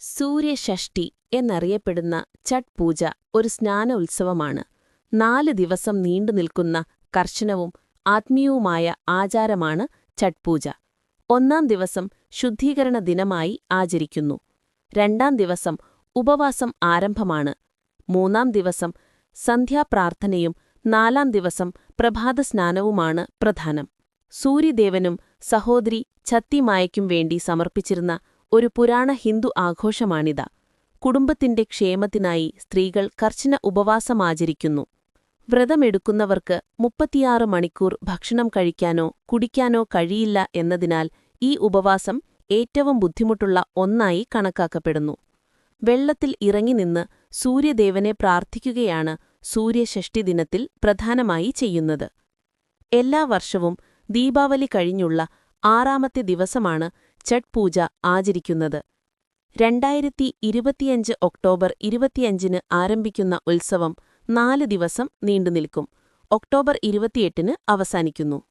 സൂര്യഷഷ്ഠി എന്നറിയപ്പെടുന്ന ഛഠ് പൂജ ഒരു സ്നാന ഉത്സവമാണ്. നാല് ദിവസം നീണ്ടു നിൽക്കുന്ന കർശനവും ആത്മീയവുമായ ആചാരമാണ് ഛഠ് പൂജ. ഒന്നാം ദിവസം ശുദ്ധീകരണ ദിനമായി ആചരിക്കുന്നു. രണ്ടാം ദിവസം ഉപവാസം ആരംഭമാണ്. മൂന്നാം ദിവസം സന്ധ്യാപ്രാർത്ഥനയും നാലാം ദിവസം പ്രഭാതസ്നാനവുമാണ് പ്രധാനം. സൂര്യദേവനും സഹോദരി ഛത്തിമായയ്ക്കും വേണ്ടി സമർപ്പിച്ചിരുന്ന ഒരു പുരാണ ഹിന്ദു ആഘോഷമാണിത. കുടുംബത്തിന്റെ ക്ഷേമത്തിനായി സ്ത്രീകൾ കർശന ഉപവാസമാചരിക്കുന്നു. വ്രതമെടുക്കുന്നവർക്ക് മുപ്പത്തിയാറ് മണിക്കൂർ ഭക്ഷണം കഴിക്കാനോ കുടിക്കാനോ കഴിയില്ല എന്നതിനാൽ ഈ ഉപവാസം ഏറ്റവും ബുദ്ധിമുട്ടുള്ള ഒന്നായി കണക്കാക്കപ്പെടുന്നു. വെള്ളത്തിൽ ഇറങ്ങിനിന്ന് സൂര്യദേവനെ പ്രാർത്ഥിക്കുകയാണ് സൂര്യഷഷ്ടി ദിനത്തിൽ പ്രധാനമായി ചെയ്യുന്നത്. എല്ലാ വർഷവും ദീപാവലി കഴിഞ്ഞുള്ള ആറാമത്തെ ദിവസമാണ് ഛഠ് പൂജ ആചരിക്കുന്നത്. രണ്ടായിരത്തി ഇരുപത്തിയഞ്ച് ഒക്ടോബർ ഇരുപത്തിയഞ്ചിന് ആരംഭിക്കുന്ന ഉത്സവം നാല് ദിവസം നീണ്ടുനിൽക്കും. ഒക്ടോബർ ഇരുപത്തിയെട്ടിന് അവസാനിക്കുന്നു.